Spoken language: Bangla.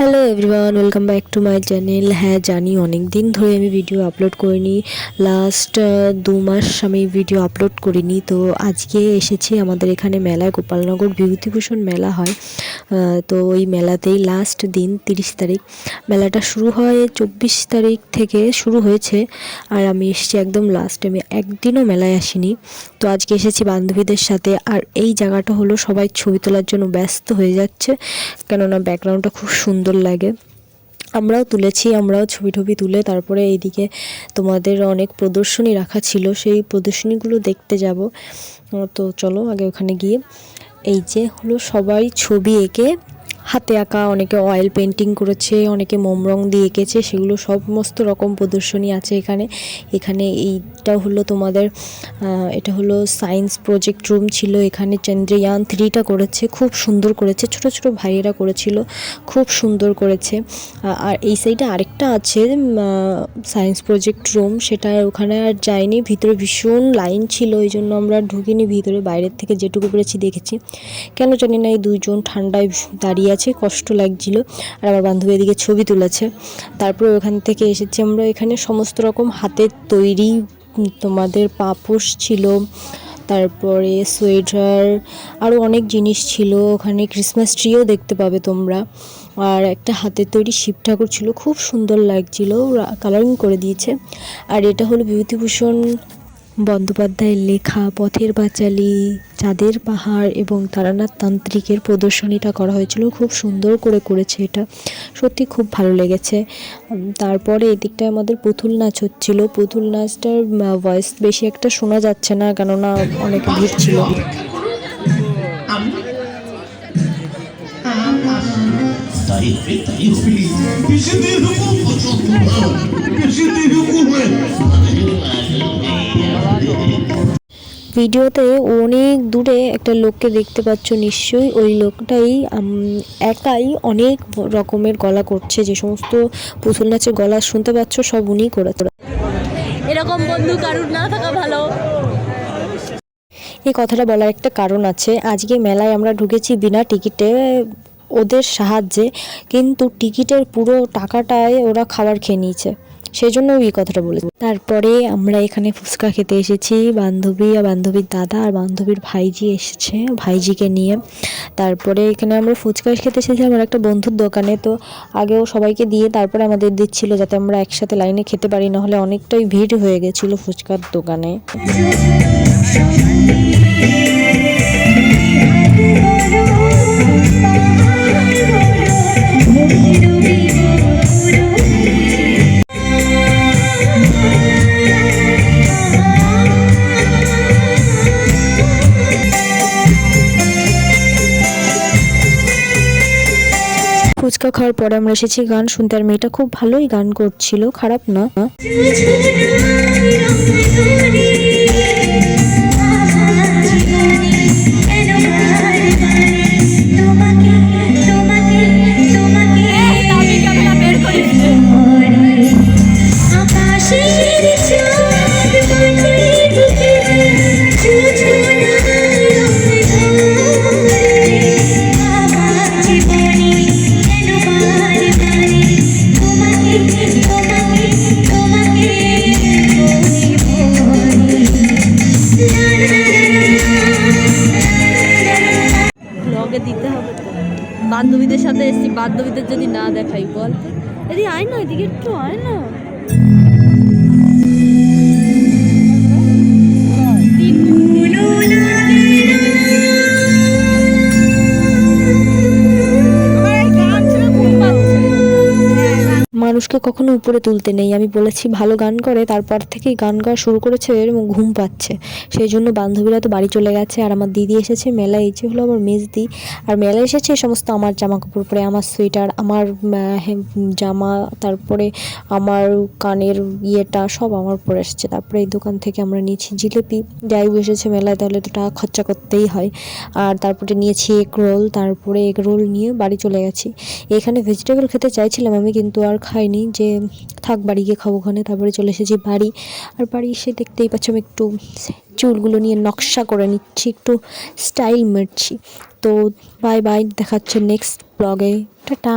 Hello everyone welcome back to my channel হ্যাঁ জানি অনেক দিন ধরে আমি ভিডিও আপলোড করিনি। লাস্ট দু মাস আমি ভিডিও আপলোড করিনি। তো আজকে এসেছি আমাদের এখানে মেলায় গোপালনগর বিভূতিভূষণ মেলা হয়। তো ওই মেলাতেই লাস্ট দিন তিরিশ তারিখ। মেলাটা শুরু হয় চব্বিশ তারিখ থেকে শুরু হয়েছে। আর আমি এসেছি একদম লাস্ট আমি একদিনও মেলায় আসিনি। তো আজকে এসেছি বান্ধবীদের সাথে। আর এই জায়গাটা হলো সবাই ছবি তোলার জন্য ব্যস্ত হয়ে যাচ্ছে। কেননা ব্যাকগ্রাউন্ডটা খুব সুন্দর। লাগে। আমরাও তুলেছি, আমরাও ছবি টবি তুলে তারপরে এইদিকে তোমাদের অনেক প্রদর্শনী রাখা ছিল, সেই প্রদর্শনীগুলো দেখতে যাব। তো চলো আগে ওখানে গিয়ে। এই যে হলো সবাই ছবি এঁকে হাতে আঁকা, অনেকে অয়েল পেন্টিং করেছে, অনেকে মোম রং দিয়ে এঁকেছে, সেগুলো সমস্ত রকম প্রদর্শনী আছে এখানে। এখানে এইটা হলো তোমাদের এটা হলো সায়েন্স প্রজেক্ট রুম ছিল এখানে। চন্দ্রয়ান থ্রিটা করেছে, খুব সুন্দর করেছে, ছোট ছোট ভাইয়েরা করেছিল, খুব সুন্দর করেছে। আর এই সাইডে আরেকটা আছে সায়েন্স প্রজেক্ট রুম সেটা ওখানে আর যায়নি ভিতরে ভীষণ লাইন ছিল ওই জন্য আমরা ঢুকিনি, ভিতরে বাইরের থেকে যেটুকু পেরেছি দেখেছি। কেন জানি না এই দুইজন ঠান্ডায় দাঁড়িয়ে আছে, কষ্ট লাগছিল। আর আমার বান্ধবী এদিকে ছবি তুলেছে। তারপরে ওখান থেকে এসেছি আমরা। এখানে সমস্ত রকম হাতের তৈরি তোমাদের পাপোশ ছিল, তারপরে সোয়েটার আরও অনেক জিনিস ছিল। ওখানে ক্রিসমাস ট্রিও দেখতে পাবে তোমরা। আর একটা হাতের তৈরি শিব ঠাকুর ছিল। খুব সুন্দর লাগছিল। কালারিং করে দিয়েছে। আর এটা হলো বিভূতিভূষণ বন্দ্যোপাধ্যায়ের লেখা পথের পাঁচালী চাঁদের পাহাড় এবং তারানাথ তান্ত্রিকের প্রদর্শনীটা করা হয়েছিল। খুব সুন্দর করে করেছে এটা। সত্যি খুব ভালো লেগেছে। তারপরে এদিকটায় আমাদের পুতুল নাচ হচ্ছিল। পুতুল নাচটার ভয়েস বেশি একটা শোনা যাচ্ছে না কেননা অনেক ভিড় ছিল। Tayo, tayo, ভিডিওতে অনেক দূরে একটা লোককে দেখতে পাচ্ছ নিশ্চয়ই। ওই লোকটাই একাই অনেক রকমের গলা করছে। যে সমস্ত পুতুল নাচের গলা শুনতে পাচ্ছ সব উনিই করেছে এরকম বন্ধু কারুর না থাকা ভালো। এই কথাটা বলার একটা কারণ আছে। আজকে মেলায় আমরা ঢুকেছি বিনা টিকিটে ওদের সাহায্যে কিন্তু টিকিটের পুরো টাকাটায় ওরা খাবার খেয়ে নিয়েছে। সেই জন্য ওই কথাটা বলেছি। তারপরে আমরা এখানে ফুচকা খেতে এসেছি। বান্ধবী আর বান্ধবীর দাদা আর বান্ধবীর ভাইজি এসেছে। ভাইজিকে নিয়ে। তারপরে এখানে আমরা ফুচকা খেতে এসেছি আমার একটা বন্ধুর দোকানে। তো আগেও সবাইকে দিয়ে তারপরে আমাদের দিচ্ছিল যাতে আমরা একসাথে লাইনে খেতে পারি না হলে অনেকটাই ভিড় হয়ে গেছিল ফুচকার দোকানে। ফুচকা খাওয়ার পরে আমরা এসেছি গান, শুনতে। আর মেয়েটা খুব ভালোই গান করছিল, খারাপ না। বান্ধবীদের সাথে এসছি, বান্ধবীদের যদি না দেখাই বল। এদিকে আয় না, এদিকে একটু আয় না। মানুষকে কখনো উপরে তুলতে নেই। আমি বলেছি, ভালো গান করে, তারপর থেকেই গান গাওয়া শুরু করেছে এবং ঘুম পাচ্ছে। সেই জন্য বান্ধবীরা তো বাড়ি চলে গেছে, আর আমার দিদি এসেছে মেলায়। এই যে হলো আমার মেজদি। আর মেলায় এসেছে সমস্ত আমার জামা কাপড় পরে, আমার সোয়েটার, আমার জামা, তারপরে আমার কানের ইয়েটা সব আমার পরে এসেছে। তারপরে এই দোকান থেকে আমরা নিয়েছি জিলিপি। যাই এসেছে মেলায়, তাহলে তো টাকা খরচা করতেই হয়। আর তারপরে নিয়েছি এগ রোল, তারপরে এগ রোল নিয়ে বাড়ি চলে গেছি। এখানে ভেজিটেবল খেতে চাইছিলাম আমি, কিন্তু আর খাইনি যে, থাক, বাড়ি গিয়ে খাব ওখানে। তারপরে চলে এসেছি বাড়ি। আর বাড়ি এসে দেখতেই পাচ্ছি আমি একটু চুলগুলো নিয়ে নকশা করে নিচ্ছি, একটু স্টাইল মারছি। তো, বাই বাই, দেখাচ্ছে নেক্সট ব্লগে। টাটা!